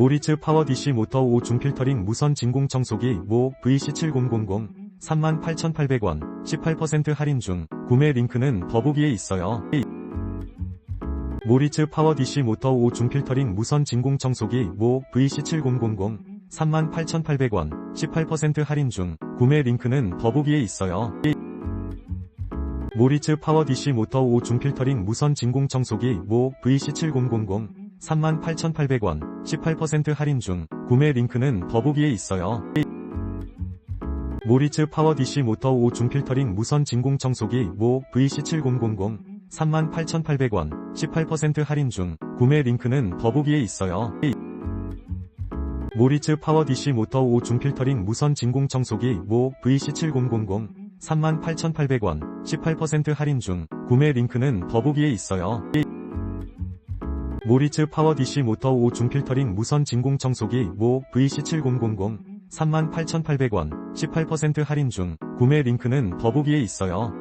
모리츠 파워 DC 모터 5중 필터링 무선 진공 청소기 모 VC7000 38,800원 18% 할인 중 구매 링크는 더보기에 있어요. 모리츠 파워 DC 모터 5중 필터링 무선 진공 청소기 모 VC7000 38,800원 18% 할인 중 구매 링크는 더보기에 있어요. 모리츠 파워 DC 모터 5중 필터링 무선 진공 청소기 모 VC7000 38,800원 18% 할인 중 구매 링크는 더보기에 있어요. 모리츠 파워 DC 모터 5중 필터링 무선 진공 청소기 모 VC7000 38,800원 18% 할인 중 구매 링크는 더보기에 있어요. 모리츠 파워 DC 모터 5중 필터링 무선 진공 청소기 모 VC7000 38,800원 18% 할인 중 구매 링크는 더보기에 있어요. 모리츠 파워 DC 모터 5중 필터링 무선 진공 청소기 모 VC7000 38,800원 18% 할인 중 구매 링크는 더보기에 있어요.